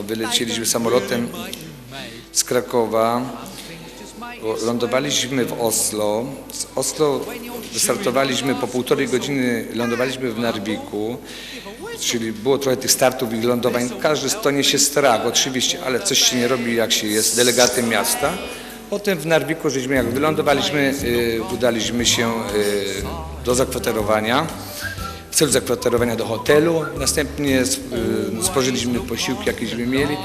Wylecieliśmy samolotem z Krakowa, lądowaliśmy w Oslo. Z Oslo wystartowaliśmy po półtorej godziny, lądowaliśmy w Narwiku, czyli było trochę tych startów i lądowań. Każdy stonie się strach oczywiście, ale coś się nie robi jak się jest delegatem miasta. Potem w Narwiku, żeśmy jak wylądowaliśmy, y, udaliśmy się y, do zakwaterowania w celu zakwaterowania do hotelu. Następnie y, spożyliśmy posiłki, jakieśmy mieli.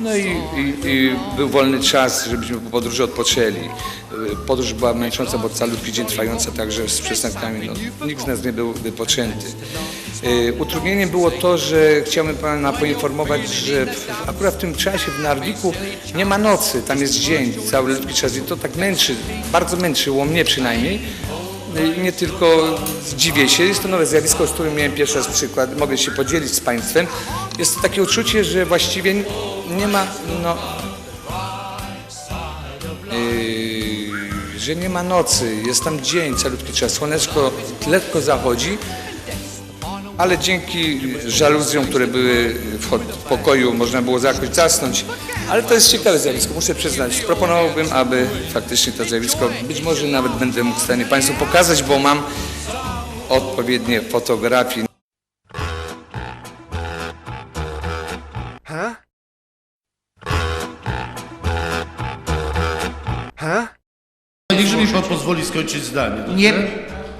No i, i, i był wolny czas, żebyśmy po podróży odpoczęli. Y, Podróż była męcząca, bo calutki dzień trwająca także z przystankami. No, nikt z nas nie był wypoczęty. Y, Utrudnieniem było to, że chciałbym Pana poinformować, że w, akurat w tym czasie w Narwiku nie ma nocy, tam jest dzień, cały ludzki czas i to tak męczy, bardzo męczyło mnie przynajmniej. I nie tylko dziwię się, jest to nowe zjawisko, z którym miałem pierwszy raz przykład, mogę się podzielić z Państwem. Jest to takie uczucie, że właściwie nie ma, no, yy, że nie ma nocy, jest tam dzień, calutki czas, słoneczko lekko zachodzi, ale dzięki żaluzjom, które były w pokoju, można było jakoś zasnąć. Ale to jest ciekawe zjawisko, muszę przyznać. Proponowałbym, aby faktycznie to zjawisko, być może nawet będę mógł w stanie Państwu pokazać, bo mam odpowiednie fotografie. Niechże mi pan pozwoli skończyć zdanie. dobrze? Nie,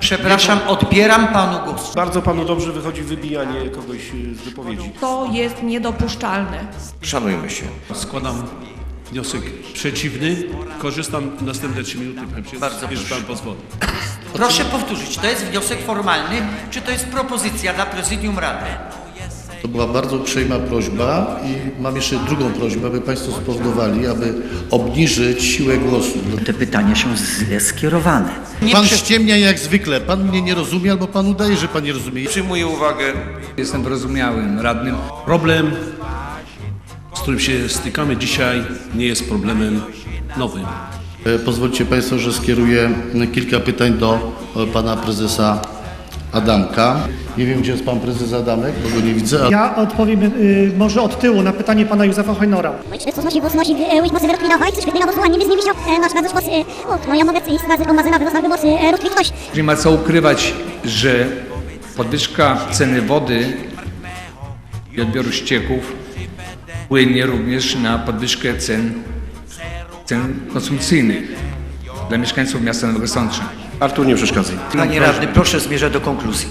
przepraszam, odbieram panu głos. Bardzo panu dobrze wychodzi wybijanie kogoś y, z wypowiedzi. To jest niedopuszczalne. Szanujmy się. Składam wniosek przeciwny. Korzystam następne trzy minuty, panie przewodniczący, Bardzo jeśli pan pozwoli. Proszę powtórzyć, to jest wniosek formalny, czy to jest propozycja dla prezydium rady? To była bardzo uprzejma prośba i mam jeszcze drugą prośbę, aby Państwo spowodowali, aby obniżyć siłę głosu. Te pytania są źle skierowane. Nie Pan prze- ściemnia jak zwykle. Pan mnie nie rozumie albo Pan udaje, że Pan nie rozumie. Przyjmuję uwagę. Jestem wyrozumiałym radnym. Problem, z którym się stykamy dzisiaj, nie jest problemem nowym. E, Pozwólcie Państwo, że skieruję kilka pytań do Pana Prezesa Adamka. Nie wiem, gdzie jest Pan Prezes Adamek, bo go nie widzę. A Ja odpowiem y, może od tyłu na pytanie pana Józefa Hojnora. No. Nie ma co ukrywać, że podwyżka ceny wody i odbioru ścieków płynie również na podwyżkę cen, cen konsumpcyjnych dla mieszkańców miasta Nowego Sącza. Artur, nie przeszkadzaj. Panie radny, proszę zmierzać do konkluzji.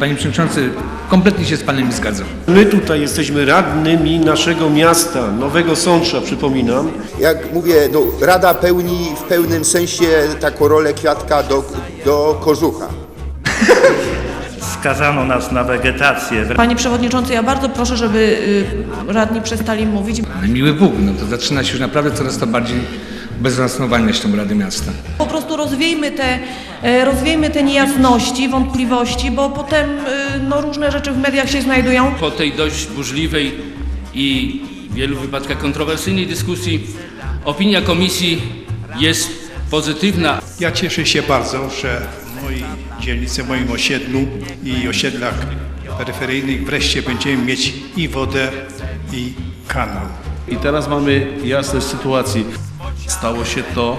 Panie Przewodniczący, kompletnie się z Panem nie zgadzam. My tutaj jesteśmy radnymi naszego miasta, Nowego Sącza, przypominam. Jak mówię, no, Rada pełni w pełnym sensie taką rolę kwiatka do, do kożucha. Skazano nas na wegetację. Panie Przewodniczący, ja bardzo proszę, żeby y, radni przestali mówić. Ale miły Bóg, no to zaczyna się już naprawdę coraz to bardziej bezrasnowanie tą Rady Miasta. Po prostu rozwiejmy te, e, rozwiejmy te niejasności, wątpliwości, bo potem y, no, różne rzeczy w mediach się znajdują. Po tej dość burzliwej i w wielu wypadkach kontrowersyjnej dyskusji opinia komisji jest pozytywna. Ja cieszę się bardzo, że w mojej dzielnicy, w moim osiedlu i osiedlach peryferyjnych wreszcie będziemy mieć i wodę, i kanał. I teraz mamy jasność sytuacji. Stało się to,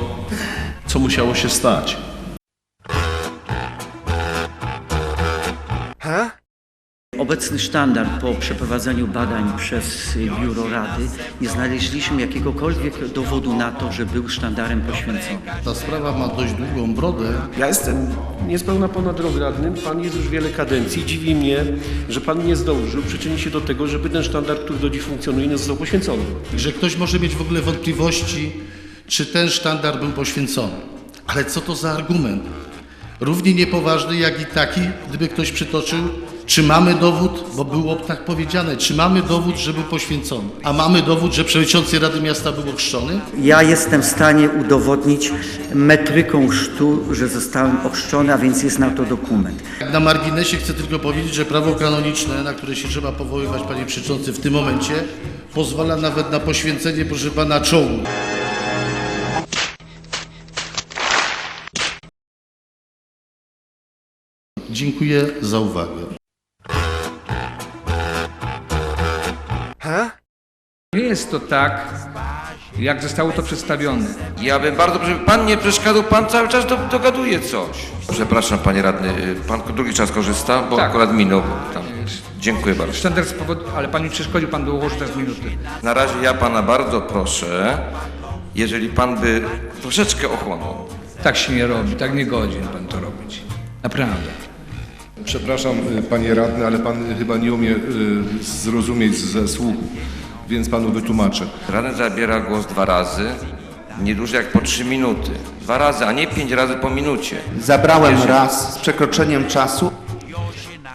co musiało się stać. Obecny sztandard po przeprowadzeniu badań przez Biuro Rady nie znaleźliśmy jakiegokolwiek dowodu na to, że był sztandarem poświęcony. ta sprawa ma dość długą brodę. Ja jestem niespełna ponad rok radnym, pan jest już wiele kadencji. Dziwi mnie, że pan nie zdążył przyczynić się do tego, żeby ten sztandar, który do dziś funkcjonuje, nie został poświęcony. że ktoś może mieć w ogóle wątpliwości, czy ten sztandar był poświęcony. Ale co to za argument? Równie niepoważny jak i taki, gdyby ktoś przytoczył, czy mamy dowód, bo było tak powiedziane, czy mamy dowód, że był poświęcony. A mamy dowód, że przewodniczący Rady Miasta był ochrzczony? Ja jestem w stanie udowodnić metryką chrztu, że zostałem ochrzczony, a więc jest na to dokument. Na marginesie chcę tylko powiedzieć, że prawo kanoniczne, na które się trzeba powoływać, panie przewodniczący, w tym momencie pozwala nawet na poświęcenie, proszę pana, czołgu. Dziękuję za uwagę. jest to tak, jak zostało to przedstawione. Ja bym bardzo proszę, pan nie przeszkadzał, pan cały czas do, dogaduje coś. Przepraszam, panie radny, y, pan drugi czas korzysta, bo Tak. akurat minął. Tam. Dziękuję bardzo. Sztandar z powodu, ale pan mi przeszkodził, pan dołożył teraz minuty. Na razie ja pana bardzo proszę, jeżeli pan by troszeczkę ochłonął. Tak się nie robi, tak nie godzin pan to robić. Naprawdę. Przepraszam, y, panie radny, ale pan chyba nie umie y, zrozumieć ze słuchu, więc panu wytłumaczę. Radny zabiera głos dwa razy, nie dłużej jak po trzy minuty. Dwa razy, a nie pięć razy po minucie. Zabrałem Jeżeli- raz z przekroczeniem czasu.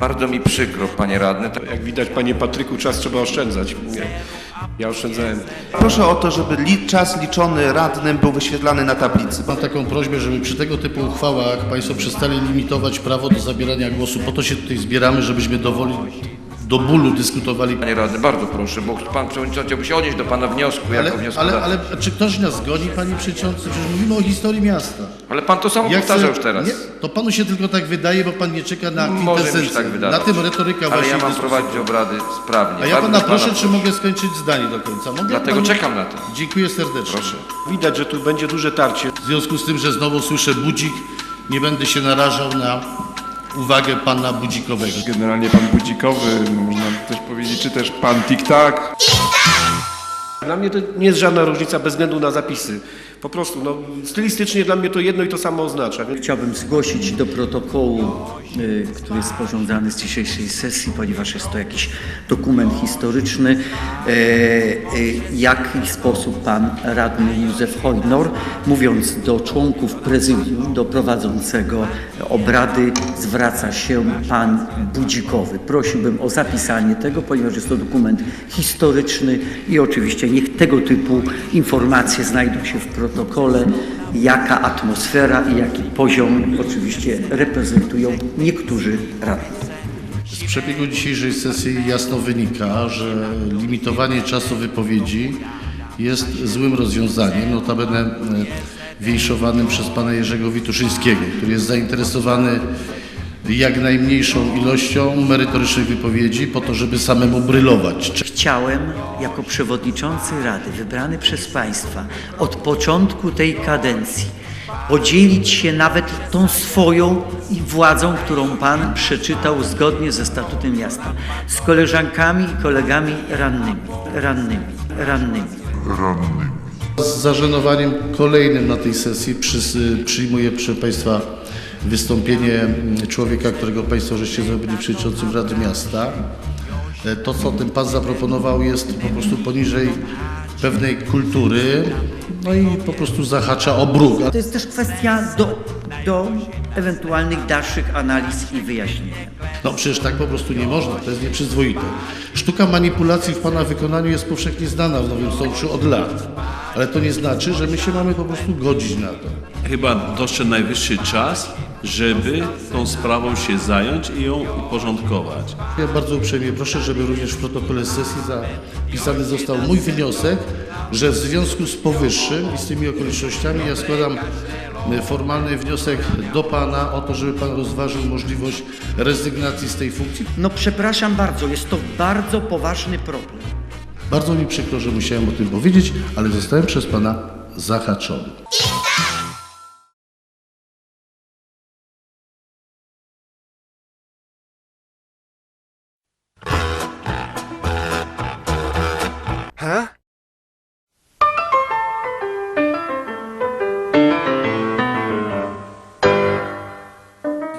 Bardzo mi przykro, panie radny. Jak widać, panie Patryku, czas trzeba oszczędzać. Ja oszczędzałem. Proszę o to, żeby li, czas liczony radnym był wyświetlany na tablicy. Mam taką prośbę, żeby przy tego typu uchwałach Państwo przestali limitować prawo do zabierania głosu. Po to się tutaj zbieramy, żebyśmy dowoli, do bólu dyskutowali. Panie radny, bardzo proszę, bo pan przewodniczący chciałby się odnieść do pana wniosku jako Ale, ale, ale czy ktoś nas zgodzi, Panie Przewodniczący? Przecież mówimy o historii miasta. Ale pan to samo Ja powtarza chcę- już teraz. Nie, to Panu się tylko tak wydaje, bo Pan nie czeka na Może mi się tak wydawać. Na tym retoryka Ale właśnie ja mam dyskusji. prowadzić obrady sprawnie. A ja Pana pana proszę, czy mogę skończyć zdanie do końca? Mogę? Dlatego Panie- czekam na to. Dziękuję serdecznie. Proszę. Widać, że tu będzie duże tarcie. W związku z tym, że znowu słyszę budzik, nie będę się narażał na uwagę Pana Budzikowego. Generalnie pan Budzikowy, można też powiedzieć, czy też pan Tik-Tak. Dla mnie to nie jest żadna różnica bez względu na zapisy. Po prostu, no, stylistycznie dla mnie to jedno i to samo oznacza. Więc Chciałbym zgłosić do protokołu, który jest sporządzany z dzisiejszej sesji, ponieważ jest to jakiś dokument historyczny, y, y, w jaki sposób pan radny Józef Hojnor, mówiąc do członków prezydium, do prowadzącego obrady, zwraca się pan Budzikowy. Prosiłbym o zapisanie tego, ponieważ jest to dokument historyczny i oczywiście niech tego typu informacje znajdą się w protokole, jaka atmosfera i jaki poziom oczywiście reprezentują niektórzy radni. Z przebiegu dzisiejszej sesji jasno wynika, że limitowanie czasu wypowiedzi jest złym rozwiązaniem, notabene e, wiejszowanym przez pana Jerzego Wituszyńskiego, który jest zainteresowany jak najmniejszą ilością merytorycznych wypowiedzi po to, żeby samemu brylować. Chciałem jako przewodniczący Rady wybrany przez Państwa od początku tej kadencji podzielić się nawet tą swoją i władzą, którą Pan przeczytał zgodnie ze statutem miasta, z koleżankami i kolegami rannymi, rannymi, rannymi. Z zażenowaniem kolejnym na tej sesji przys- przyjmuję proszę Państwa wystąpienie mm, człowieka, którego Państwo żeście zrobili przewodniczącym Rady Miasta. E, To, co ten Pan zaproponował jest po prostu poniżej pewnej kultury, no i po prostu zahacza o bruk. To jest też kwestia do, do ewentualnych dalszych analiz i wyjaśnienia. No przecież tak po prostu nie można, to jest nieprzyzwoite. Sztuka manipulacji w Pana wykonaniu jest powszechnie znana w Nowym Sączu od lat, ale to nie znaczy, że my się mamy po prostu godzić na to. Chyba doszedł najwyższy czas, żeby tą sprawą się zająć i ją uporządkować. Ja bardzo uprzejmie proszę, żeby również w protokole sesji zapisany został mój wniosek, że w związku z powyższym i z tymi okolicznościami ja składam e, formalny wniosek do Pana o to, żeby Pan rozważył możliwość rezygnacji z tej funkcji. No przepraszam bardzo, jest to bardzo poważny problem. Bardzo mi przykro, że musiałem o tym powiedzieć, ale zostałem przez Pana zahaczony.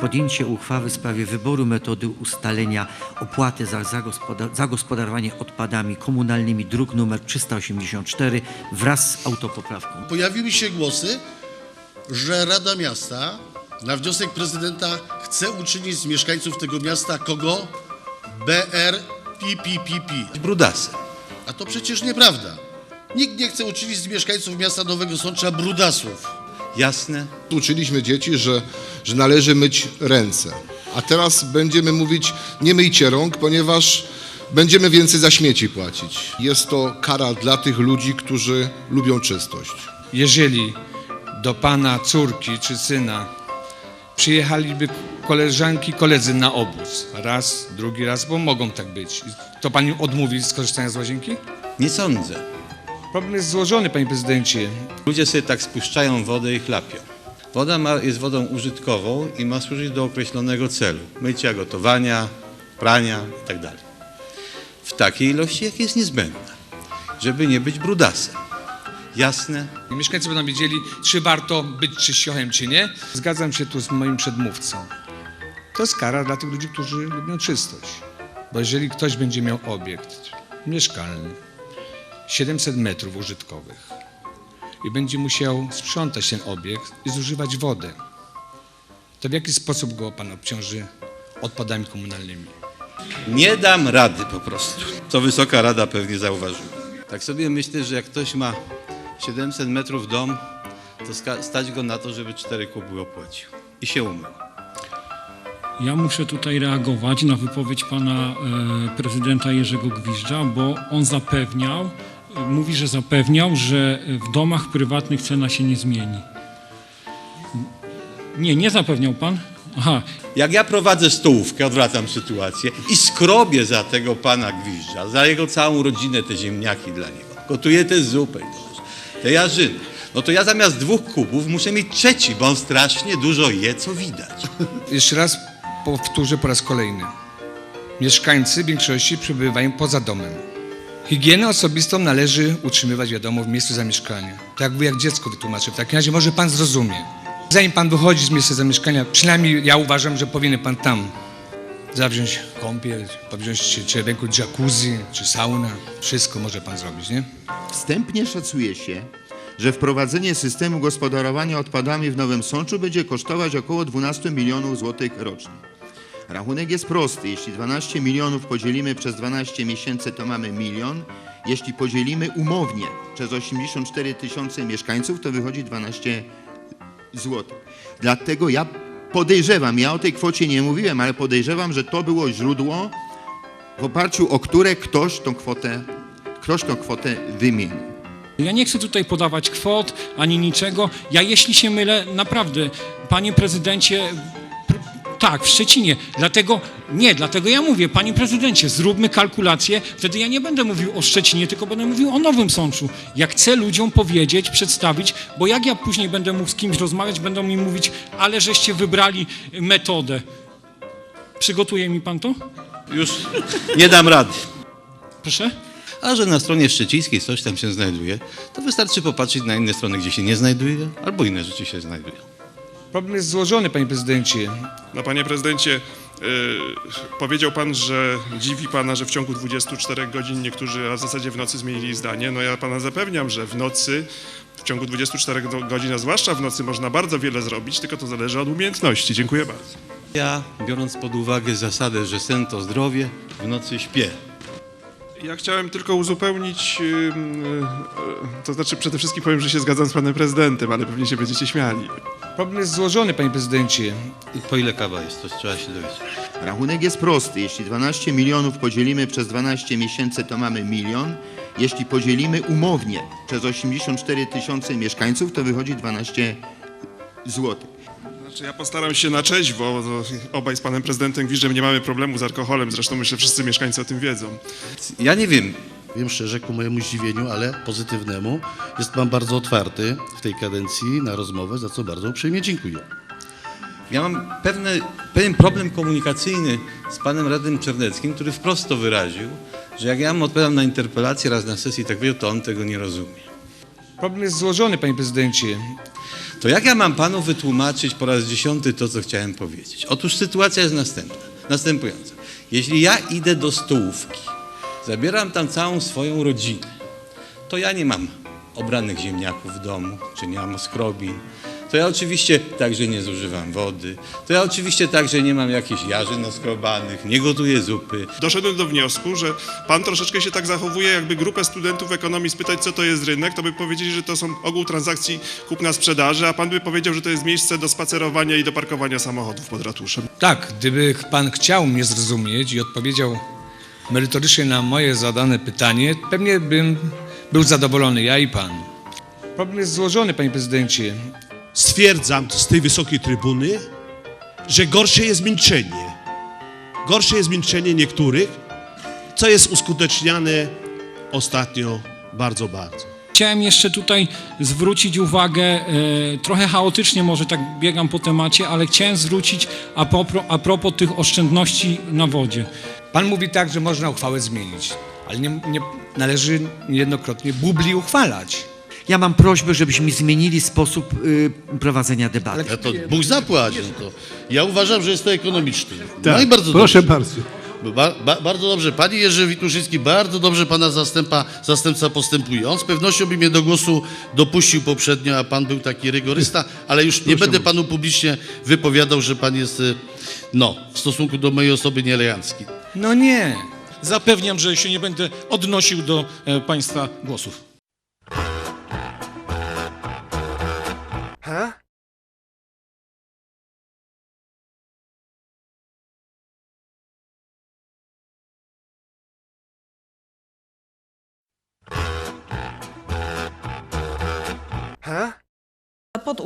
Podjęcie uchwały w sprawie wyboru metody ustalenia opłaty za zagospoda- zagospodarowanie odpadami komunalnymi, druk numer 384 wraz z autopoprawką. Pojawiły się głosy, że Rada Miasta na wniosek prezydenta chce uczynić z mieszkańców tego miasta kogo? BR PPPP. Brudasy. A to przecież nieprawda. Nikt nie chce uczynić z mieszkańców miasta Nowego Sącza brudasów. Jasne. Uczyliśmy dzieci, że, że należy myć ręce. A teraz będziemy mówić, nie myjcie rąk, ponieważ będziemy więcej za śmieci płacić. Jest to kara dla tych ludzi, którzy lubią czystość. Jeżeli do pana córki czy syna przyjechaliby koleżanki, koledzy na obóz, raz, drugi raz, bo mogą tak być, to pan im odmówi skorzystania z łazienki? Nie sądzę. Problem jest złożony, panie prezydencie. Ludzie sobie tak spuszczają wodę i chlapią. Woda ma, jest wodą użytkową i ma służyć do określonego celu. Mycia, gotowania, prania itd. W takiej ilości, jak jest niezbędna, żeby nie być brudasem. Jasne? Mieszkańcy będą wiedzieli, czy warto być czyściochem, czy nie. Zgadzam się tu z moim przedmówcą. To jest kara dla tych ludzi, którzy lubią czystość. Bo jeżeli ktoś będzie miał obiekt mieszkalny, 700 metrów użytkowych i będzie musiał sprzątać ten obiekt i zużywać wodę, to w jaki sposób go pan obciąży odpadami komunalnymi? Nie dam rady po prostu. To Wysoka Rada pewnie zauważyła. Tak sobie myślę, że jak ktoś ma 700 metrów dom, to stać go na to, żeby 4 kuby opłacił. I się umył. Ja muszę tutaj reagować na wypowiedź pana e, prezydenta Jerzego Gwizdża, bo on zapewniał, mówi, że zapewniał, że w domach prywatnych cena się nie zmieni. Nie, nie zapewniał pan? Aha, Jak ja prowadzę stołówkę, odwracam sytuację i skrobię za tego pana Gwizdża, za jego całą rodzinę te ziemniaki dla niego, gotuję tę zupę, i to, te jarzyny, no to ja zamiast dwóch kubów muszę mieć trzeci, bo on strasznie dużo je, co widać. Jeszcze raz powtórzę po raz kolejny. Mieszkańcy w większości przebywają poza domem. Higienę osobistą należy utrzymywać, wiadomo, w miejscu zamieszkania. Tak jak dziecko wytłumaczę. W takim razie może pan zrozumie. Zanim pan wychodzi z miejsca zamieszkania, przynajmniej ja uważam, że powinien pan tam zawziąć kąpiel, powziąć ewentualnie jacuzzi, czy sauna. Wszystko może pan zrobić, nie? Wstępnie szacuje się, że wprowadzenie systemu gospodarowania odpadami w Nowym Sączu będzie kosztować około 12 milionów złotych rocznie. Rachunek jest prosty. Jeśli 12 milionów podzielimy przez 12 miesięcy, to mamy milion. Jeśli podzielimy umownie przez 84 tysiące mieszkańców, to wychodzi 12 złotych. Dlatego ja podejrzewam, ja o tej kwocie nie mówiłem, ale podejrzewam, że to było źródło, w oparciu o które ktoś tą kwotę, ktoś tą kwotę wymienił. Ja nie chcę tutaj podawać kwot ani niczego. Ja jeśli się mylę, naprawdę, panie prezydencie, pr- tak, w Szczecinie. Dlatego, nie, dlatego ja mówię, panie prezydencie, zróbmy kalkulację. Wtedy ja nie będę mówił o Szczecinie, tylko będę mówił o Nowym Sączu. Ja chcę ludziom powiedzieć, przedstawić, bo jak ja później będę mógł z kimś rozmawiać, będą mi mówić, ale żeście wybrali metodę. Przygotuje mi pan to? Już nie dam rady. Proszę? A że na stronie szczecińskiej coś tam się znajduje, to wystarczy popatrzeć na inne strony, gdzie się nie znajduje, albo inne rzeczy się znajdują. Problem jest złożony, panie prezydencie. No panie prezydencie, y, powiedział pan, że dziwi pana, że w ciągu 24 godzin niektórzy, a w zasadzie w nocy zmienili zdanie. No ja pana zapewniam, że w nocy, w ciągu 24 do- godzin, a zwłaszcza w nocy można bardzo wiele zrobić, tylko to zależy od umiejętności. Dziękuję bardzo. Ja, biorąc pod uwagę zasadę, że sen to zdrowie, w nocy śpię. Ja chciałem tylko uzupełnić, y, to znaczy przede wszystkim powiem, że się zgadzam z panem prezydentem, ale pewnie się będziecie śmiali. Problem jest złożony, panie prezydencie. I po ile kawa jest, to trzeba się dowiedzieć. Rachunek jest prosty. Jeśli 12 milionów podzielimy przez 12 miesięcy, to mamy milion. Jeśli podzielimy umownie przez 84 tysiące mieszkańców, to wychodzi 12 złotych. Znaczy ja postaram się na cześć, bo obaj z panem prezydentem Gwizdżem nie mamy problemu z alkoholem, zresztą myślę, że wszyscy mieszkańcy o tym wiedzą. Ja nie wiem, Wiem szczerze, ku mojemu zdziwieniu, ale pozytywnemu, jest pan bardzo otwarty w tej kadencji na rozmowę, za co bardzo uprzejmie dziękuję. Ja mam pewne, pewien problem komunikacyjny z panem radnym Czerneckim, który wprost to wyraził, że jak ja mu odpowiadam na interpelację raz na sesji, tak wie, to on tego nie rozumie. Problem jest złożony, panie prezydencie. To jak ja mam panu wytłumaczyć po raz dziesiąty to, co chciałem powiedzieć? Otóż sytuacja jest następna, następująca. Jeśli ja idę do stołówki, zabieram tam całą swoją rodzinę, to ja nie mam obranych ziemniaków w domu, czy nie mam skrobin, to ja oczywiście także nie zużywam wody, to ja oczywiście także nie mam jakichś jarzyn oskrobanych, nie gotuję zupy. Doszedłem do wniosku, że pan troszeczkę się tak zachowuje, jakby grupę studentów ekonomii spytać, co to jest rynek, to by powiedzieli, że to są ogół transakcji kupna-sprzedaży, a pan by powiedział, że to jest miejsce do spacerowania i do parkowania samochodów pod ratuszem. Tak, gdyby pan chciał mnie zrozumieć i odpowiedział merytorycznie na moje zadane pytanie, pewnie bym był zadowolony, ja i pan. Problem jest złożony, panie prezydencie. Stwierdzam z tej wysokiej trybuny, że gorsze jest milczenie. Gorsze jest milczenie niektórych, co jest uskuteczniane ostatnio bardzo, bardzo. Chciałem jeszcze tutaj zwrócić uwagę, e, trochę chaotycznie może tak biegam po temacie, ale chciałem zwrócić a propos, a propos tych oszczędności na wodzie. Pan mówi tak, że można uchwałę zmienić, ale nie, nie należy niejednokrotnie bubli uchwalać. Ja mam prośbę, żebyśmy zmienili sposób y, prowadzenia debaty. Ja to Bóg zapłaci. No to ja uważam, że jest to ekonomiczne. no Tak, i bardzo proszę dobrze. bardzo. Ba, ba, bardzo dobrze. Panie Jerzy Wituszycki, bardzo dobrze pana zastępa, zastępca postępuje. On z pewnością by mnie do głosu dopuścił poprzednio, a pan był taki rygorysta, ale już nie będę panu publicznie wypowiadał, że pan jest, y, no, w stosunku do mojej osoby nieelegancki. No nie. Zapewniam, że się nie będę odnosił do e, państwa głosów.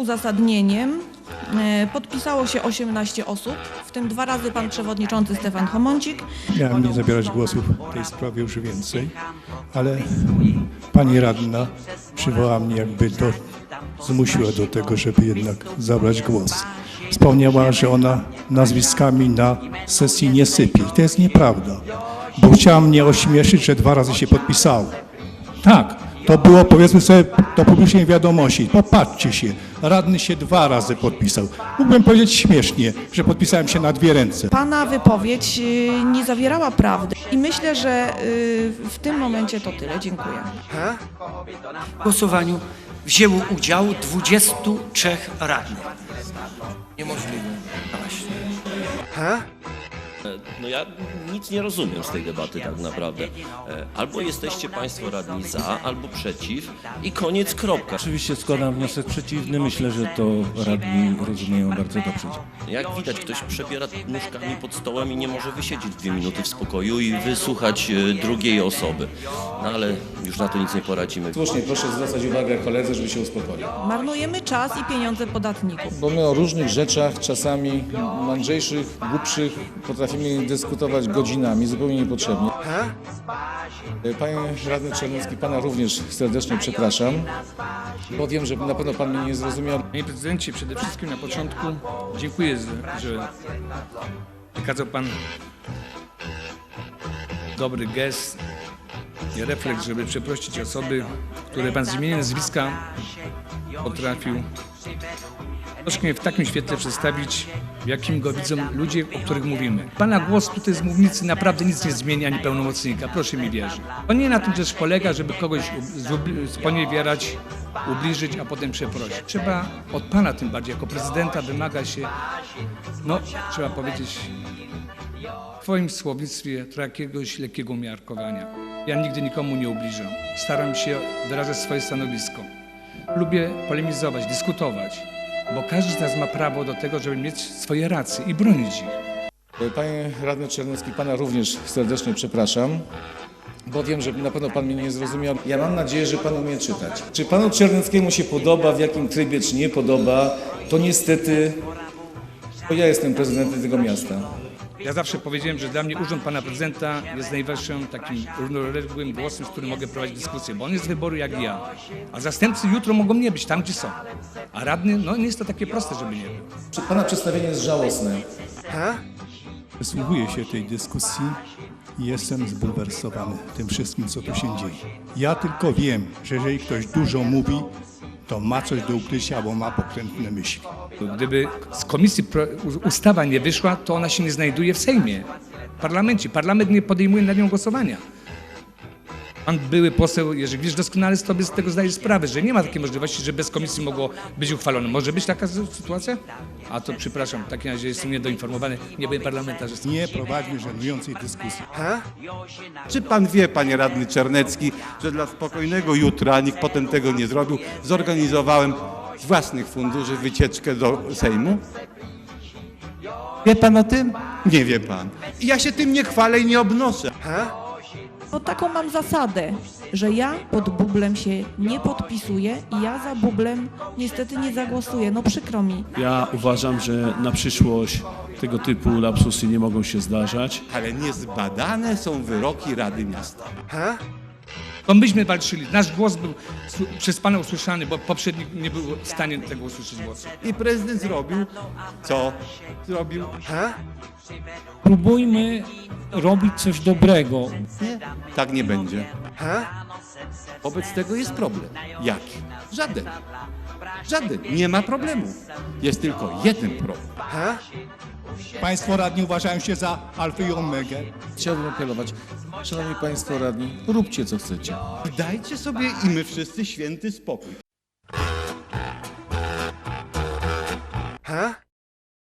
Uzasadnieniem e, podpisało się 18 osób, w tym dwa razy pan przewodniczący Stefan Chomącik. Miałem nie zabierać głosu w tej sprawie już więcej, ale pani radna przywołała mnie jakby do, zmusiła do tego, żeby jednak zabrać głos. Wspomniała, że ona nazwiskami na sesji nie sypie. To jest nieprawda, bo chciała mnie ośmieszyć, że dwa razy się podpisało. Tak, to było powiedzmy sobie do publicznej wiadomości. Popatrzcie się, radny się dwa razy podpisał. Mógłbym powiedzieć śmiesznie, że podpisałem się na dwie ręce. Pana wypowiedź y, nie zawierała prawdy i myślę, że y, w tym momencie to tyle. Dziękuję. W głosowaniu wzięło udział 23 radnych. Niemożliwe. No ja nic nie rozumiem z tej debaty tak naprawdę. E, Albo jesteście Państwo radni za, albo przeciw i koniec, kropka. Oczywiście składam wniosek przeciwny. Myślę, że to radni rozumieją bardzo dobrze. Jak widać, ktoś przebiera nóżkami pod stołem i nie może wysiedzieć dwie minuty w spokoju i wysłuchać e, drugiej osoby. No ale już na to nic nie poradzimy. Słusznie, proszę zwracać uwagę koledze, żeby się uspokoił. Marnujemy czas i pieniądze podatników. Bo my o różnych rzeczach, czasami mądrzejszych, głupszych, potrafimy dyskutować godzinami, zupełnie niepotrzebnie. Panie radny Czernicki, pana również serdecznie przepraszam, bo wiem, że na pewno pan mnie nie zrozumiał. Panie prezydencie, przede wszystkim na początku dziękuję, że- że wykazał pan dobry gest i refleks, żeby przeprosić osoby, które pan z imienia nazwiska potrafił troszkę w takim świetle przedstawić, w jakim go widzą ludzie, o których mówimy. Pana głos tutaj z mównicy naprawdę nic nie zmienia, ani pełnomocnika, proszę mi wierzyć. To nie na tym też polega, żeby kogoś sponiewierać, ubliżyć, a potem przeprosić. Trzeba od pana tym bardziej, jako prezydenta wymaga się, no, trzeba powiedzieć, w twoim słownictwie jakiegoś lekkiego umiarkowania. Ja nigdy nikomu nie ubliżam. Staram się wyrażać swoje stanowisko. Lubię polemizować, dyskutować, bo każdy z nas ma prawo do tego, żeby mieć swoje racje i bronić ich. Panie radny Czernicki, pana również serdecznie przepraszam, bo wiem, że na pewno pan mnie nie zrozumiał. Ja mam nadzieję, że pan umie czytać. Czy panu Czernickiemu się podoba, w jakim trybie, czy nie podoba, to niestety, to ja jestem prezydentem tego miasta. Ja zawsze powiedziałem, że dla mnie urząd pana prezydenta jest najwyższym takim równoległym głosem, z którym mogę prowadzić dyskusję, bo on jest z wyboru jak ja. A zastępcy jutro mogą nie być tam, gdzie są. A radny, no nie jest to takie proste, żeby nie był. Czy pana przedstawienie jest żałosne? Wysłuchuję się tej dyskusji i jestem zbulwersowany tym wszystkim, co tu się dzieje. Ja tylko wiem, że jeżeli ktoś dużo mówi, to ma coś do ukrycia albo ma pokrętne myśli. Gdyby z komisji ustawa nie wyszła, to ona się nie znajduje w Sejmie, w parlamencie. Parlament nie podejmuje nad nią głosowania. Pan były poseł Jerzy Wiesz doskonale sobie z tego zdaje sprawę, że nie ma takiej możliwości, że bez komisji mogło być uchwalone. Może być taka sy- sytuacja? A to przepraszam, w takim razie jestem niedoinformowany, nie byłem parlamentarzystą. Nie prowadźmy żenującej dyskusji. Czy pan wie, panie radny Czernecki, że dla spokojnego jutra, nikt potem tego nie zrobił, zorganizowałem z własnych funduszy wycieczkę do Sejmu? Wie pan o tym? Nie wie pan. I ja się tym nie chwalę i nie obnoszę. No taką mam zasadę, że ja pod bublem się nie podpisuję i ja za bublem niestety nie zagłosuję. No przykro mi. Ja uważam, że na przyszłość tego typu lapsusy nie mogą się zdarzać. Ale niezbadane są wyroki Rady Miasta. To myśmy walczyli. Nasz głos był przez Pana usłyszany, bo poprzednik nie był w stanie tego usłyszeć głosu. I prezydent zrobił co? Zrobił. Ha? Próbujmy robić coś dobrego. Nie, tak nie będzie. Ha? Wobec tego jest problem. Jaki? Żaden. Żaden. Nie ma problemu. Jest tylko jeden problem. Ha? Państwo radni uważają się za alfę i omegę. Chciałbym apelować, szanowni państwo radni, róbcie co chcecie. Dajcie sobie i my wszyscy święty spokój. Huh?